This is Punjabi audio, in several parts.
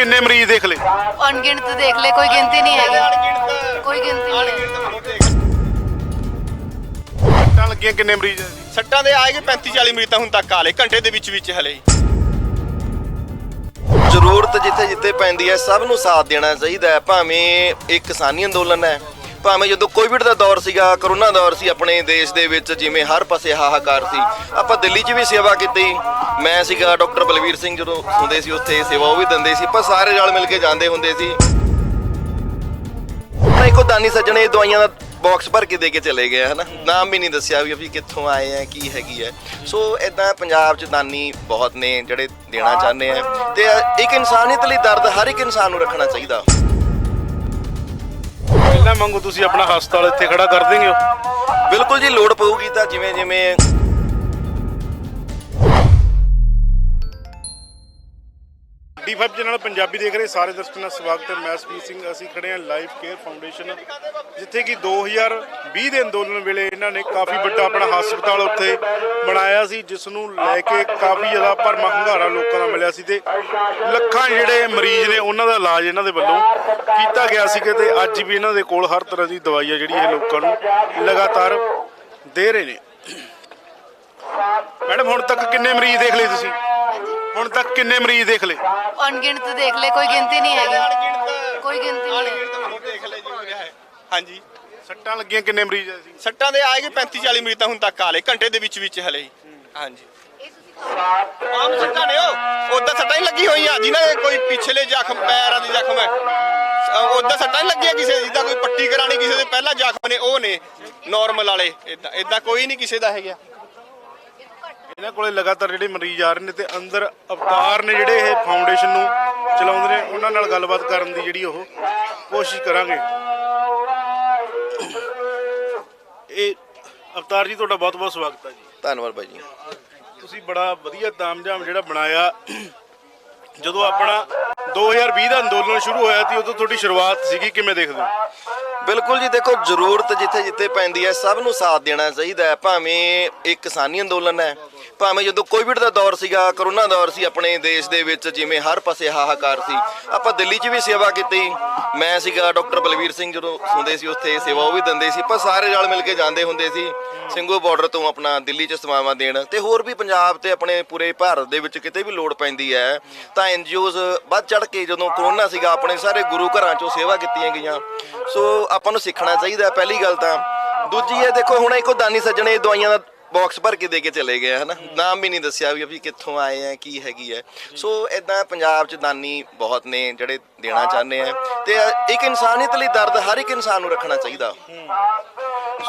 ਕਿੰਨੇ ਮਰੀਜ਼ ਦੇਖ ਲਏ? ਅਣਗਿਣਤ ਦੇਖ ਲੈ ਕੋਈ ਗਿਣਤੀ ਨਹੀਂ ਹੈਗੀ। ਕੋਈ ਗਿਣਤੀ ਨਹੀਂ ਹੈ ਸੱਟਾਂ ਲੱਗੀਆਂ ਕਿੰਨੇ ਮਰੀਜ਼? ਸੱਟਾਂ ਦੇ ਆਏਗੇ 35 40 ਮਰੀਜ਼ ਤਾਂ ਹੁਣ ਤੱਕ ਆ ਲਏ ਘੰਟੇ ਦੇ ਵਿੱਚ ਵਿੱਚ ਹਲੇ। ਜ਼ਰੂਰਤ ਜਿੱਥੇ ਜਿੱਥੇ ਪੈਂਦੀ ਹੈ ਸਭ ਨੂੰ ਸਾਥ ਦੇਣਾ ਚਾਹੀਦਾ ਹੈ। ਭਾਵੇਂ ਇੱਕ ਕਿਸਾਨੀ ਅੰਦੋਲਨ ਹੈ ਭਾਵੇਂ ਜਦੋਂ ਕੋਵਿਡ ਦਾ ਦੌਰ ਸੀਗਾ ਕਰੋਨਾ ਦੌਰ ਸੀ ਆਪਣੇ ਦੇਸ਼ ਦੇ ਵਿੱਚ, ਜਿਵੇਂ ਹਰ ਪਾਸੇ ਹਾਹਾਕਾਰ ਸੀ। ਆਪਾਂ ਦਿੱਲੀ 'ਚ ਵੀ ਸੇਵਾ ਕੀਤੀ। ਮੈਂ ਸੀਗਾ ਡਾਕਟਰ ਬਲਵੀਰ ਸਿੰਘ ਜਦੋਂ ਹੁੰਦੇ ਸੀ, ਉੱਥੇ ਸੇਵਾ ਉਹ ਵੀ ਦਿੰਦੇ ਸੀ। ਆਪਾਂ ਸਾਰੇ ਰਲ ਮਿਲ ਕੇ ਜਾਂਦੇ ਹੁੰਦੇ ਸੀ। ਆਪਣਾ ਇੱਕੋ ਦਾਨੀ ਸੱਜਣੇ ਦਵਾਈਆਂ ਦਾ ਬਾਕਸ ਭਰ ਕੇ ਦੇ ਕੇ ਚਲੇ ਗਏ ਹਨਾ? ਨਾਮ ਵੀ ਨਹੀਂ ਦੱਸਿਆ ਵੀ ਅਸੀਂ ਕਿੱਥੋਂ ਆਏ ਆ, ਕੀ ਹੈਗੀ ਹੈ ਸੋ ਇਦਾਂ ਪੰਜਾਬ 'ਚ ਦਾਨੀ ਬਹੁਤ ਨੇ ਜਿਹੜੇ ਦੇਣਾ ਚਾਹੁੰਦੇ ਆ। ਤੇ ਇੱਕ ਇਨਸਾਨੀਅਤ ਲਈ ਦਰਦ ਹਰ ਇੱਕ ਇਨਸਾਨ ਨੂੰ ਰੱਖਣਾ ਚਾਹੀਦਾ। ਮੰਗੋ ਤੁਸੀਂ ਆਪਣਾ ਹਸਪਤਾਲ ਇੱਥੇ ਖੜਾ ਕਰ ਦੇਂਗੇ ਹੋ? ਬਿਲਕੁਲ ਜੀ, ਲੋੜ ਪਊਗੀ ਤਾਂ ਜਿਵੇਂ ਜਿਵੇਂ ਡੀ5 ਚੈਨਲ ਪੰਜਾਬੀ ਦੇਖ ਰਹੇ ਸਾਰੇ ਦਰਸ਼ਕਾਂ ਦਾ ਸਵਾਗਤ ਹੈ। ਮੈਂ ਸਪੀਰ ਸਿੰਘ, ਅਸੀਂ ਖੜੇ ਹਾਂ ਲਾਈਫ ਕੇਅਰ ਫਾਊਂਡੇਸ਼ਨ, ਜਿੱਥੇ ਕਿ 2020 ਦੇ ਅੰਦੋਲਨ ਵੇਲੇ ਇਹਨਾਂ ਨੇ ਕਾਫੀ ਵੱਡਾ ਆਪਣਾ ਹਸਪਤਾਲ ਉੱਥੇ ਬਣਾਇਆ ਸੀ, ਜਿਸ ਨੂੰ ਲੈ ਕੇ ਕਾਫੀ ਜ਼ਿਆਦਾ ਭਰਮਾ ਹੰਗਾਰਾ ਲੋਕਾਂ ਦਾ ਮਿਲਿਆ ਸੀ ਤੇ ਲੱਖਾਂ ਜਿਹੜੇ ਮਰੀਜ਼ ਨੇ ਉਹਨਾਂ ਦਾ ਇਲਾਜ ਇਹਨਾਂ ਦੇ ਵੱਲੋਂ ਕੀਤਾ ਗਿਆ ਸੀ ਕਿ ਤੇ ਅੱਜ ਵੀ ਇਹਨਾਂ ਦੇ ਕੋਲ ਹਰ ਤਰ੍ਹਾਂ ਦੀ ਦਵਾਈ ਹੈ ਜਿਹੜੀ ਇਹ ਲੋਕਾਂ ਨੂੰ ਲਗਾਤਾਰ ਦੇ ਰਹੇ ਨੇ। ਮੈਡਮ, ਹੁਣ ਤੱਕ ਕਿੰਨੇ ਮਰੀਜ਼ ਦੇਖ ਲਏ ਤੁਸੀਂ? ਹੁਣ ਤੱਕ ਕਿੰਨੇ ਮਰੀਜ਼ ਦੇਖ ਲਏ? ਅਣਗਿਣਤ ਦੇਖ ਲੈ ਕੋਈ ਗਿਣਤੀ ਨਹੀਂ ਹੈਗੀ। ਕੋਈ ਗਿਣਤੀ ਨਹੀਂ ਹੈ ਦੇਖ ਲੈ ਜੀ ਹੋਇਆ ਹੈ। ਹਾਂਜੀ। ਸੱਟਾਂ ਲੱਗੀਆਂ ਕਿੰਨੇ ਮਰੀਜ਼ ਆ ਸੀ ਸੱਟਾਂ ਦੇ ਆਏਗੇ 35 40 ਮਰੀਜ਼ ਤਾਂ ਹੁਣ ਤੱਕ ਆ ਲਏ ਘੰਟੇ ਦੇ ਵਿੱਚ ਵਿੱਚ ਹਲੇ ਹਾਂਜੀ। ਆਮ ਸੱਟਾਂ ਨੇ ਉਹ? ਉਦਾਂ ਸੱਟਾਂ ਹੀ ਲੱਗੀ ਹੋਈ ਆ ਜਿਨ੍ਹਾਂ ਦੇ ਕੋਈ ਪਿਛਲੇ ਜ਼ਖਮ ਪੈਰਾਂ ਦੇ ਜ਼ਖਮ ਹੈ। ਉਦਾਂ ਸੱਟਾਂ ਨਹੀਂ ਲੱਗੀਆਂ ਕਿਸੇ ਦੀ ਜਿੱਦਾਂ ਕੋਈ ਪੱਟੀ ਕਰਾਣੀ ਕਿਸੇ ਦੇ ਪਹਿਲਾਂ ਜ਼ਖਮ ਨੇ ਉਹ ਨੇ। ਨਾਰਮਲ ਵਾਲੇ ਇਦਾਂ ਇਦਾਂ ਕੋਈ ਨਹੀਂ ਕਿਸੇ ਦਾ ਹੈਗਾ। ਇਹਨਾਂ ਕੋਲੇ ਲਗਾਤਾਰ ਜਿਹੜੇ ਮਰੀਜ਼ ਆ ਰਹੇ ਨੇ ਤੇ ਅੰਦਰ ਅਵਤਾਰ ਨੇ ਜਿਹੜੇ ਇਹ ਫਾਊਂਡੇਸ਼ਨ ਨੂੰ ਚਲਾਉਂਦੇ ਨੇ ਉਹਨਾਂ ਨਾਲ ਗੱਲਬਾਤ ਕਰਨ ਦੀ ਜਿਹੜੀ ਉਹ ਕੋਸ਼ਿਸ਼ ਕਰਾਂਗੇ। ਇਹ ਅਵਤਾਰ ਜੀ ਤੁਹਾਡਾ ਬਹੁਤ ਬਹੁਤ ਸਵਾਗਤ ਹੈ ਜੀ। ਧੰਨਵਾਦ ਬਾਈ ਜੀ। ਤੁਸੀਂ ਬੜਾ ਵਧੀਆ ਤਾਮਝਾਮ ਜਿਹੜਾ ਬਣਾਇਆ। ਜਦੋਂ ਆਪਣਾ 2020 ਦਾ ਅੰਦੋਲਨ ਸ਼ੁਰੂ ਹੋਇਆ ਸੀ ਉਦੋਂ ਤੁਹਾਡੀ ਸ਼ੁਰੂਆਤ ਸੀਗੀ ਕਿਵੇਂ ਦੇਖਦੇ ਹੋ? ਬਿਲਕੁਲ ਜੀ, ਦੇਖੋ ਜ਼ਰੂਰਤ ਜਿੱਥੇ ਜਿੱਥੇ ਪੈਂਦੀ ਹੈ, ਸਭ ਨੂੰ ਸਾਥ ਦੇਣਾ ਚਾਹੀਦਾ ਹੈ। ਭਾਵੇਂ ਇਹ ਕਿਸਾਨੀ ਅੰਦੋਲਨ ਹੈ, ਭਾਵੇਂ ਜਦੋਂ ਕੋਵਿਡ ਦਾ ਦੌਰ ਸੀਗਾ, ਕਰੋਨਾ ਦੌਰ ਸੀ, ਆਪਣੇ ਦੇਸ਼ ਦੇ ਵਿੱਚ ਜਿਵੇਂ ਹਰ ਪਾਸੇ ਹਾਹਾਕਾਰ ਸੀ, ਆਪਾਂ ਦਿੱਲੀ 'ਚ ਵੀ ਸੇਵਾ ਕੀਤੀ। ਮੈਂ ਸੀਗਾ ਡਾਕਟਰ ਬਲਵੀਰ ਸਿੰਘ, ਜਦੋਂ ਹੁੰਦੇ ਸੀ ਉੱਥੇ ਸੇਵਾ ਉਹ ਵੀ ਦਿੰਦੇ ਸੀ, ਆਪਾਂ ਸਾਰੇ ਰਲ ਮਿਲ ਕੇ ਜਾਂਦੇ ਹੁੰਦੇ ਸੀ। ਸਿੰਘੂ ਬਾਰਡਰ ਤੋਂ ਆਪਣਾ ਦਿੱਲੀ 'ਚ ਸੇਵਾਵਾਂ ਦੇਣ ਤੇ ਹੋਰ ਵੀ ਪੰਜਾਬ ਤੇ ਆਪਣੇ ਪੂਰੇ ਭਾਰਤ ਦੇ ਵਿੱਚ ਕਿਤੇ ਵੀ ਲੋੜ ਪੈਂਦੀ ਹੈ, ਤਾਂ ਐਨਜੀਓਜ਼ ਵੱਧ ਚੜ ਕੇ ਜਦੋਂ ਕਰੋਨਾ ਸੀਗਾ, ਆਪਣੇ ਸਾਰੇ ਗੁਰੂ ਘਰਾਂ 'ਚੋਂ ਸੇਵਾ ਕੀਤੀਆਂ ਗਈਆਂ। ਸੋ ਆਪਾਂ ਨੂੰ ਸਿੱਖਣਾ ਚਾਹੀਦਾ ਪਹਿਲੀ ਗੱਲ ਤਾਂ। ਦੂਜੀ ਹੈ ਦੇਖੋ, ਹੁਣ ਇੱਕੋ ਦਾਨੀ ਸੱਜਣੇ ਦਵਾਈਆਂ ਦਾ ਬਾਕਸ ਭਰ ਕੇ ਦੇ ਕੇ ਚਲੇ ਗਏ ਹਨਾ? ਨਾਮ ਵੀ ਨਹੀਂ ਦੱਸਿਆ ਵੀ ਅਸੀਂ ਕਿੱਥੋਂ ਆਏ ਆ, ਕੀ ਹੈਗੀ ਹੈ ਸੋ ਇਦਾਂ ਪੰਜਾਬ 'ਚ ਦਾਨੀ ਬਹੁਤ ਨੇ, ਜਿਹੜੇ ਦੇਣਾ ਚਾਹੁੰਦੇ ਆ। ਤੇ ਇੱਕ ਇਨਸਾਨੀਅਤ ਲਈ ਦਰਦ ਹਰ ਇੱਕ ਇਨਸਾਨ ਨੂੰ ਰੱਖਣਾ ਚਾਹੀਦਾ।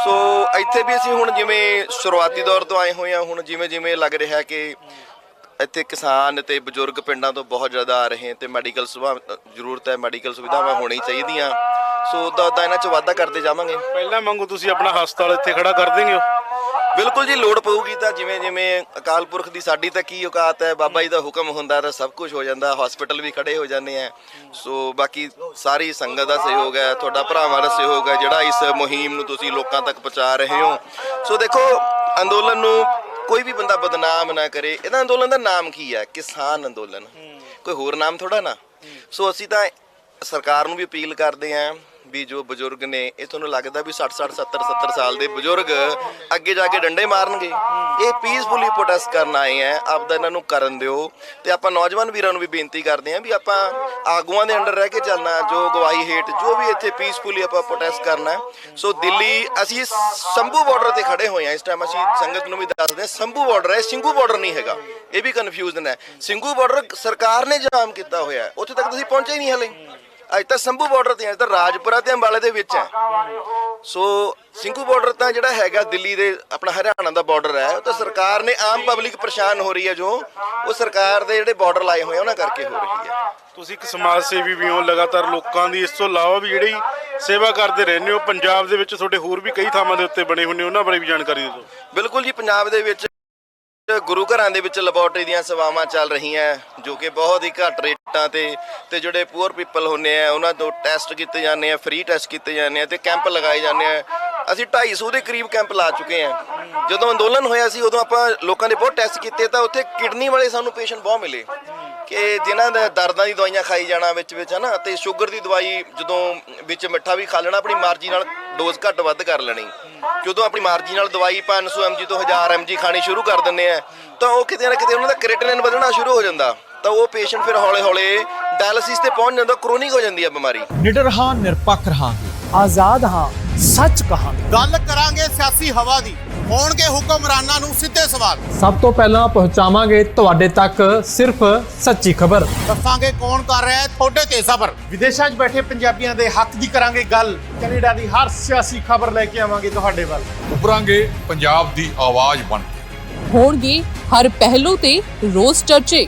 ਸੋ ਇੱਥੇ ਵੀ ਅਸੀਂ ਹੁਣ ਜਿਵੇਂ ਸ਼ੁਰੂਆਤੀ ਦੌਰ ਤੋਂ ਆਏ ਹੋਏ ਆ, ਹੁਣ ਜਿਵੇਂ ਜਿਵੇਂ ਲੱਗ ਰਿਹਾ ਕਿ ਇੱਥੇ ਕਿਸਾਨ ਤੇ ਬਜ਼ੁਰਗ ਪਿੰਡਾਂ ਤੋਂ ਬਹੁਤ ਜ਼ਿਆਦਾ ਆ ਰਹੇ ਤੇ ਮੈਡੀਕਲ ਸੁਭਾ, ਜ਼ਰੂਰਤ ਹੈ ਮੈਡੀਕਲ ਸੁਵਿਧਾਵਾਂ ਹੋਣੀ ਚਾਹੀਦੀਆਂ। ਸੋ ਉਦਾਂ ਉਦਾਂ ਇਹਨਾਂ 'ਚ ਵਾਧਾ ਕਰਦੇ ਜਾਵਾਂਗੇ। ਪਹਿਲਾਂ ਵਾਂਗੂ ਤੁਸੀਂ ਆਪਣਾ ਹਸਪਤਾਲ ਇੱਥੇ ਖੜਾ ਕਰ ਦੇਂਗੇ ਬਿਲਕੁਲ ਜੀ ਲੋੜ ਪਊਗੀ ਤਾਂ ਜਿਵੇਂ ਜਿਵੇਂ ਅਕਾਲ ਪੁਰਖ ਦੀ ਸਾਡੀ ਤਾਂ ਕੀ ਔਕਾਤ ਹੈ ਬਾਬਾ ਜੀ ਦਾ ਹੁਕਮ ਹੁੰਦਾ ਤਾਂ ਸਭ ਕੁਝ ਹੋ ਜਾਂਦਾ ਹਸਪੀਟਲ ਵੀ ਖੜੇ ਹੋ ਜਾਂਦੇ ਆ। ਸੋ ਬਾਕੀ ਸਾਰੀ ਸੰਗਤ ਦਾ ਸਹਿਯੋਗ ਹੈ ਤੁਹਾਡਾ ਭਰਾਵਾਂ ਦਾ ਸਹਿਯੋਗ ਹੈ ਜਿਹੜਾ ਇਸ ਮੁਹਿੰਮ ਨੂੰ ਤੁਸੀਂ ਲੋਕਾਂ ਤੱਕ ਪਹੁੰਚਾ ਰਹੇ ਹੋ। ਸੋ ਦੇਖੋ ਅੰਦੋਲਨ ਨੂੰ ਕੋਈ ਵੀ ਬੰਦਾ ਬਦਨਾਮ ਨਾ ਕਰੇ। ਇਹਦਾ ਅੰਦੋਲਨ ਦਾ ਨਾਮ ਕੀ ਹੈ? ਕਿਸਾਨ ਅੰਦੋਲਨ। ਕੋਈ ਹੋਰ ਨਾਮ ਥੋੜਾ ਨਾ? ਸੋ ਅਸੀਂ ਤਾਂ ਸਰਕਾਰ ਨੂੰ ਵੀ ਅਪੀਲ ਕਰਦੇ ਆਂ ਵੀ ਜੋ ਬਜ਼ੁਰਗ ਨੇ, ਇਹ ਤੁਹਾਨੂੰ ਲੱਗਦਾ ਵੀ 60 60 70 70 ਸਾਲ ਦੇ ਬਜ਼ੁਰਗ ਅੱਗੇ ਜਾ ਕੇ ਡੰਡੇ ਮਾਰਨਗੇ? ਇਹ ਪੀਸਫੁਲੀ ਪ੍ਰੋਟੈਸਟ ਕਰਨ ਆਏ ਆ ਆਪਦਾ ਇਹਨਾਂ ਨੂੰ ਕਰਨ ਦਿਓ। ਤੇ ਆਪਾਂ ਨੌਜਵਾਨ ਵੀਰਾਂ ਨੂੰ ਵੀ ਬੇਨਤੀ ਕਰਦੇ ਆਂ ਵੀ ਆਪਾਂ ਆਗੂਆਂ ਦੇ ਅੰਡਰ ਰਹਿ ਕੇ ਚੱਲਣਾ, ਜੋ ਗਵਾਹੀ ਹੇਠ, ਜੋ ਵੀ ਇੱਥੇ ਪੀਸਫੁਲੀ ਆਪਾਂ ਪ੍ਰੋਟੈਸਟ ਕਰਨਾ। ਸੋ ਦਿੱਲੀ, ਅਸੀਂ ਸੰਭੂ ਬਾਰਡਰ ਤੇ ਖੜੇ ਹੋਏ ਆ। ਇਸ ਟਾਈਮ ਅਸੀਂ ਸੰਗਤ ਨੂੰ ਵੀ ਦੱਸਦੇ ਹਾਂ ਸੰਭੂ ਬਾਰਡਰ ਹੈ ਸਿੰਘੂ ਬਾਰਡਰ ਨਹੀਂ ਹੈਗਾ। ਇਹ ਵੀ ਕਨਫਿਊਜ਼ਨ ਹੈ ਸਿੰਘੂ ਬਾਰਡਰ ਸਰਕਾਰ ਨੇ ਜਾਮ ਕੀਤਾ ਹੋਇਆ ਹੈ ਉੱਥੇ ਤੱਕ ਤੁਸੀਂ ਪਹੁੰਚੇ ਹੀ ਨਹੀਂ ਹਲੇ। ਅੱਜ ਤਾਂ ਸੰਭੂ ਬਾਰਡਰ ਤੇ ਅੱਜ ਤਾਂ ਰਾਜਪੁਰਾ ਤੇ ਅੰਬਾਲੇ ਦੇ ਵਿੱਚ ਹੈ। ਸੋ ਸਿੰਘੂ ਬਾਰਡਰ ਤਾਂ ਜਿਹੜਾ ਹੈਗਾ ਦਿੱਲੀ ਦੇ ਆਪਣਾ ਹਰਿਆਣਾ ਦਾ ਬਾਰਡਰ ਹੈ। ਉਹ ਤਾਂ ਸਰਕਾਰ ਨੇ ਆਮ ਪਬਲਿਕ ਪਰੇਸ਼ਾਨ ਹੋ ਰਹੀ ਹੈ ਜੋ ਉਹ ਸਰਕਾਰ ਦੇ ਜਿਹੜੇ ਬਾਰਡਰ ਲਾਏ ਹੋਏ ਉਹਨਾਂ ਕਰਕੇ ਹੋ ਰਹੀ ਹੈ। ਤੁਸੀਂ ਇੱਕ ਸਮਾਜ ਸੇਵੀ ਵੀ ਹੋ ਲਗਾਤਾਰ ਲੋਕਾਂ ਦੀ ਇਸ ਤੋਂ ਇਲਾਵਾ ਵੀ ਜਿਹੜੀ ਸੇਵਾ ਕਰਦੇ ਰਹਿੰਦੇ ਹੋ ਪੰਜਾਬ ਦੇ ਵਿੱਚ ਤੁਹਾਡੇ ਹੋਰ ਵੀ ਕਈ ਥਾਵਾਂ ਦੇ ਉੱਤੇ ਬਣੇ ਹੁੰਦੇ ਉਹਨਾਂ ਬਾਰੇ ਵੀ ਜਾਣਕਾਰੀ ਦਿਓ। ਬਿਲਕੁਲ ਜੀ ਪੰਜਾਬ ਦੇ ਵਿੱਚ ਗੁਰੂ ਘਰਾਂ ਦੇ ਵਿੱਚ ਲੈਬੋਰਟਰੀ ਦੀਆਂ ਸੇਵਾਵਾਂ ਚੱਲ ਰਹੀਆਂ ਜੋ ਕਿ ਬਹੁਤ ਹੀ ਘੱਟ ਰੇਟਾਂ ਤੇ ਤੇ ਜਿਹੜੇ ਪੂਅਰ ਪੀਪਲ ਹੁੰਦੇ ਆ, ਉਹਨਾਂ ਤੋਂ ਟੈਸਟ ਕੀਤੇ ਜਾਂਦੇ ਆ ਫ੍ਰੀ ਟੈਸਟ ਕੀਤੇ ਜਾਂਦੇ ਆ ਤੇ ਕੈਂਪ ਲਗਾਏ ਜਾਂਦੇ ਆ। ਅਸੀਂ 250 ਦੇ ਕਰੀਬ ਕੈਂਪ ਲਾ ਚੁੱਕੇ ਆ। ਜਦੋਂ ਅੰਦੋਲਨ ਹੋਇਆ ਸੀ, ਉਦੋਂ ਆਪਾਂ ਲੋਕਾਂ ਦੇ ਬਹੁਤ ਟੈਸਟ ਕੀਤੇ, ਤਾਂ ਉੱਥੇ ਕਿਡਨੀ ਵਾਲੇ ਸਾਨੂੰ ਪੇਸ਼ੈਂਟ ਬਹੁਤ ਮਿਲੇ ਕਿ ਜਿਨ੍ਹਾਂ ਦਾ ਦਰਦਾਂ ਦੀ ਦਵਾਈਆਂ ਖਾਈ ਜਾਣਾ ਵਿੱਚ ਵਿੱਚ ਹਨਾ, ਤੇ ਸ਼ੂਗਰ ਦੀ ਦਵਾਈ ਜਦੋਂ ਵਿੱਚ ਮਿੱਠਾ ਵੀ ਖਾ ਲੈਣਾ, ਆਪਣੀ ਮਰਜ਼ੀ ਨਾਲ ਡੋਜ਼ ਘੱਟ ਵੱਧ ਕਰ ਲੈਣੀ। ਜਦੋਂ ਆਪਣੀ ਮਰਜ਼ੀ ਨਾਲ ਦਵਾਈ 500 mg ਤੋਂ 1000 mg ਖਾਣੀ ਸ਼ੁਰੂ ਕਰ ਦਿੰਦੇ ਆ। ਤਾਂ ਉਹ ਕਿਤੇ ਨਾ ਕਿਤੇ ਉਹਨਾਂ ਦਾ ਕ੍ਰੀਟਿਨਿਨ ਵਧਣਾ ਸ਼ੁਰੂ ਹੋ ਜਾਂਦਾ। ਤਾਂ ਉਹ ਪੇਸ਼ੈਂਟ ਫਿਰ ਹੌਲੇ-ਹੌਲੇ ਡਾਇਲਿਸਿਸ ਤੇ ਪਹੁੰਚ ਜਾਂਦਾ ਕ੍ਰੋਨਿਕ ਹੋ ਜਾਂਦੀ ਹੈ ਬਿਮਾਰੀ। ਨਿਡਰ ਹਾਂ ਨਿਰਪੱਖ ਰਹਾਂਗੇ। ਆਜ਼ਾਦ ਹਾਂ ਸੱਚ ਕਹਾਂਗੇ। ਗੱਲ ਕਰਾਂਗੇ ਸਿਆਸੀ ਹਵਾ ਦੀ। ਹੋਣਗੇ ਹੁਕਮਰਾਨਾਂ ਨੂੰ ਸਿੱਧੇ ਸਵਾਲ। ਸਭ ਤੋਂ ਪਹਿਲਾਂ ਪਹੁੰਚਾਵਾਂਗੇ ਤੁਹਾਡੇ ਤੱਕ ਸਿਰਫ ਸੱਚੀ ਖਬਰ। ਦੱਸਾਂਗੇ ਕੌਣ ਕਰ ਰਿਹਾ ਹੈ ਤੁਹਾਡੇ ਤੇ ਸਬਰ। ਵਿਦੇਸ਼ਾਂ 'ਚ ਬੈਠੇ ਪੰਜਾਬੀਆਂ ਦੇ ਹੱਕ ਦੀ ਕਰਾਂਗੇ ਗੱਲ। ਕੈਨੇਡਾ ਦੀ ਹਰ ਸਿਆਸੀ ਖਬਰ ਲੈ ਕੇ ਆਵਾਂਗੇ ਤੁਹਾਡੇ ਵੱਲ। ਉਭਰਾਂਗੇ ਪੰਜਾਬ ਦੀ ਆਵਾਜ਼ ਬਣ ਕੇ। ਹੋਣਗੇ ਹਰ ਪਹਿਲੂ ਤੇ ਰੋਜ਼ ਚਰਚੇ।